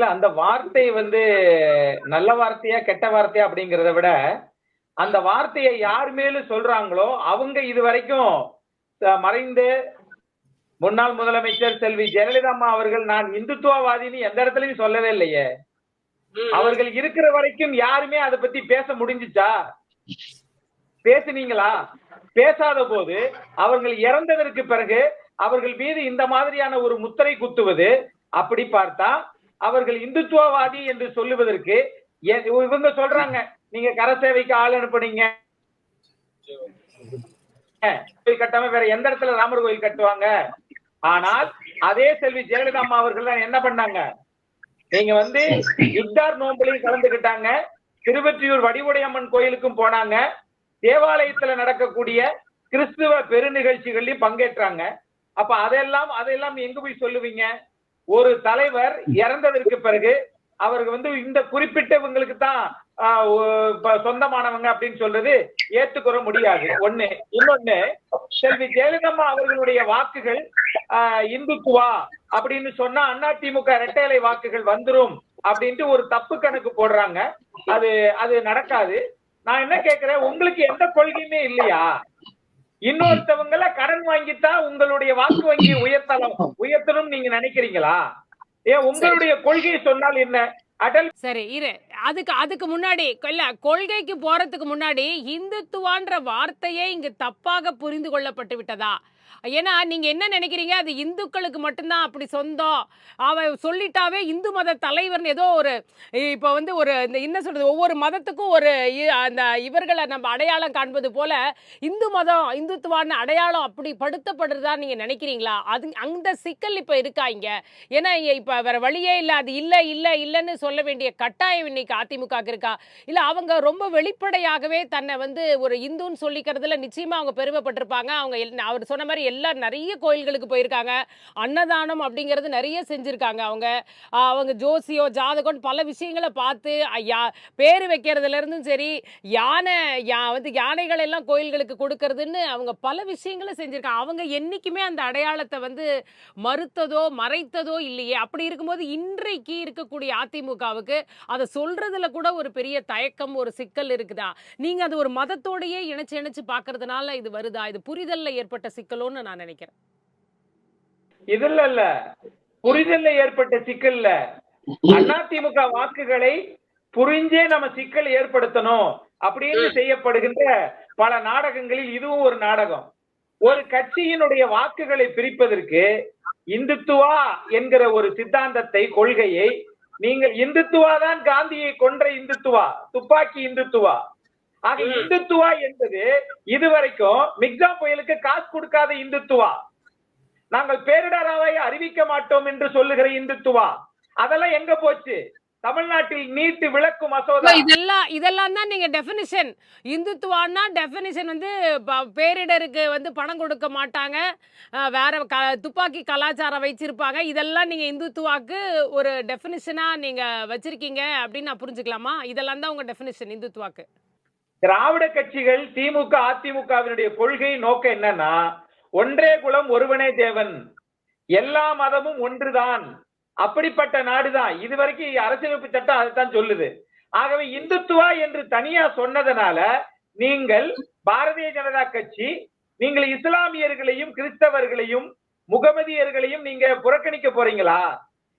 இல்ல அந்த வார்த்தை வந்து நல்ல வார்த்தையா கெட்ட வார்த்தையா அப்படிங்கறத விட அந்த வார்த்தையை யார் மேலும் சொல்றாங்களோ அவங்க இது வரைக்கும் மறைந்த முன்னாள் முதலமைச்சர் செல்வி ஜெயலலிதா அம்மா அவர்கள் நான் இந்துத்துவவாதின்னு எந்த இடத்துலயும் சொல்லவே இல்லையே. அவர்கள் இருக்கிற வரைக்கும் யாருமே அதை பத்தி பேச முடிஞ்சுச்சா? பேசுனீங்களா? பேசாத போது அவர்கள் இறந்ததற்கு பிறகு அவர்கள் மீது இந்த மாதிரியான ஒரு முத்திரை குத்துவது அப்படி பார்த்தா அவர்கள் இந்துத்துவவாதி என்று சொல்லுவதற்கு இவங்க சொல்றாங்க நீங்க கரசேவைக்கு ஆள் அனுப்புனீங்க. கோயில் கட்டாம வேற எந்த இடத்துல ராமர் கோயில் கட்டுவாங்க? ஆனால் அதே செல்வி ஜெயலலிதா அம்மா அவர்கள் தான் என்ன பண்ணாங்க? நீங்க வந்து இப்தார் நோம்புலையும் கலந்துகிட்டாங்க திருவெற்றியூர் வடிவுடையம்மன் கோயிலுக்கும் போனாங்க தேவாலயத்துல நடக்கக்கூடிய கிறிஸ்துவ பெருநிகழ்ச்சிகள்லயும் பங்கேற்றாங்க. அப்ப அதெல்லாம் அதெல்லாம் எங்க போய் சொல்லுவீங்க? ஒரு தலைவர் இறந்ததற்கு பிறகு அவருக்கு வந்து இந்த குறிப்பிட்டவங்களுக்கு தான் ஆஹ், சொந்தமானவங்க அப்படின்னு சொல்றது ஏத்துக்கொள்ள முடியாது. ஒண்ணு. இன்னொன்னு செல்வி ஜெயலலிதம்மா அவர்களுடைய வாக்குகள் ஆஹ், இந்துத்துவா அப்படின்னு சொன்னா அதிமுக இரட்டைலை வாக்குகள் வந்துரும் அப்படின்ட்டு ஒரு தப்பு கணக்கு போடுறாங்க. அது அது நடக்காது. நான் என்ன கேக்குறேன்? உங்களுக்கு எந்த கொள்கையுமே இல்லையா? இன்னொருத்தவங்கள கடன் வாங்கித்தான் உங்களுடைய வாக்கு வங்கி உயர்த்தலாம். உயர்த்தணும் நீங்க நினைக்கிறீங்களா? ஏன் உங்களுடைய கொள்கையை சொன்னால் என்ன? அடல் சரி இரு. அதுக்கு அதுக்கு முன்னாடி இல்ல கொள்கைக்கு போறதுக்கு முன்னாடி இந்துத்துவான்ற வார்த்தையே இங்கு தப்பாக புரிந்து கொள்ளப்பட்டு விட்டதா? ஏன்னா நீங்க என்ன நினைக்கிறீங்க? அது இந்துக்களுக்கு மட்டும்தான் அப்படி சொந்தம். அவ சொல்லிட்டாவே இந்து மத தலைவர்னு ஏதோ ஒரு இப்போ வந்து ஒரு இந்த என்ன சொல்றது ஒவ்வொரு மதத்துக்கும் ஒரு அந்த இவர்களை நம்ம அடையாளம் காண்பது போல இந்து மதம் இந்துத்துவான அடையாளம் அப்படி படுத்தப்படுறதா நீங்க நினைக்கிறீங்களா? அது அந்த சிக்கல் இப்ப இருக்காங்க ஏன்னா இப்ப வேற வழியே இல்லை அது இல்லை இல்லை இல்லைன்னு சொல்ல வேண்டிய கட்டாயம் இன்னைக்கு அதிமுக இருக்கா? இல்ல அவங்க ரொம்ப வெளிப்படையாகவே தன்னை வந்து ஒரு இந்துன்னு சொல்லிக்கிறதுல நிச்சயமா அவங்க பெருமைப்பட்டிருப்பாங்க. அவங்க எல்- அவர் சொன்ன மாதிரி எல்லாம் நிறைய கோயில்களுக்கு போயிருக்காங்க. அன்னதானம் அப்படிங்கிறது நிறைய செஞ்சுருக்காங்க அவங்க. அவங்க ஜோசியோ ஜாதகம் பல விஷயங்களை பார்த்து யா பேர் வைக்கிறதுல இருந்தும் சரி யானை யா வந்து யானைகள் எல்லாம் கோயில்களுக்கு கொடுக்கறதுன்னு அவங்க பல விஷயங்களை செஞ்சுருக்காங்க. அவங்க என்னைக்குமே அந்த அடையாளத்தை வந்து மறுத்ததோ மறைத்ததோ இல்லையே. அப்படி இருக்கும்போது இன்றைக்கு இருக்கக்கூடிய அதிமுகவுக்கு அதை சொல்றதுல கூட ஒரு பெரிய தயக்கம் ஒரு சிக்கல் இருக்குதா? நீங்க அது ஒரு மதத்தோடையே இணைச்சு இணைச்சு பார்க்கறதுனால இது வருதா? இது புரிதல்ல ஏற்பட்ட சிக்கலோன்னு நான் நினைக்கிறேன். இதுல இல்ல புரிதல்ல ஏற்பட்ட சிக்கல்ல அதிமுக வாக்குகளை புரிஞ்சே நம்ம சிக்கல் ஏற்படுத்தணும் அப்படின்னு செய்யப்படுகின்ற பல நாடகங்களில் இதுவும் ஒரு நாடகம். ஒரு கட்சியினுடைய வாக்குகளை பிரிப்பதற்கு இந்துத்துவா என்கிற ஒரு சித்தாந்தத்தை கொள்கையை நீங்கள் இந்துத்துவா தான் காந்தியை கொன்ற இந்துத்துவா துப்பாக்கி இந்துத்துவா ஆக. இந்துத்துவா என்பது இதுவரைக்கும் மிக்ஸா புயலுக்கு காசு கொடுக்காத இந்துத்துவா. நாங்கள் பேரிடராவை அறிவிக்க மாட்டோம் என்று சொல்லுகிற இந்துத்துவா. அதெல்லாம் எங்க போச்சு? தமிழ்நாட்டில் நீட்டு விளக்கு மசோதா. இதெல்லாம் இதெல்லாம் தான் நீங்க டெஃபினிஷன் இந்துத்துவான்னா டெஃபினிஷன் வந்து பேரிடருக்கு வந்து பணம் கொடுக்க மாட்டாங்க. வேற க துப்பாக்கி கலாச்சாரம் வச்சிருப்பாங்க. இதெல்லாம் நீங்க இந்துத்துவாக்கு ஒரு டெஃபினிஷனா நீங்க வச்சிருக்கீங்க அப்படின்னு நான் புரிஞ்சுக்கலாமா? இதெல்லாம் தான் உங்க டெஃபினிஷன் இந்துத்துவாக்கு. திராவிட கட்சிகள் திமுக அதிமுகவினுடைய கொள்கை நோக்கம் என்னன்னா ஒன்றே குலம் ஒருவனே தேவன். எல்லா மதமும் ஒன்றுதான். அப்படிப்பட்ட நாடுதான். இதுவரைக்கும் அரசியலமைப்பு சட்டம் அதைத்தான் சொல்லுது. ஆகவே இந்துத்துவா என்று தனியா சொன்னதனால நீங்கள் பாரதிய ஜனதா கட்சி நீங்கள் இஸ்லாமியர்களையும் கிறிஸ்தவர்களையும் முகமதியர்களையும் நீங்க புறக்கணிக்க போறீங்களா?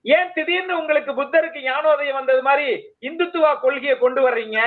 ஏன் திடீர்னு உங்களுக்கு புத்தருக்கு ஞானோதயம் வந்தது மாதிரி இந்துத்துவா கொள்கையை கொண்டு வர்றீங்க?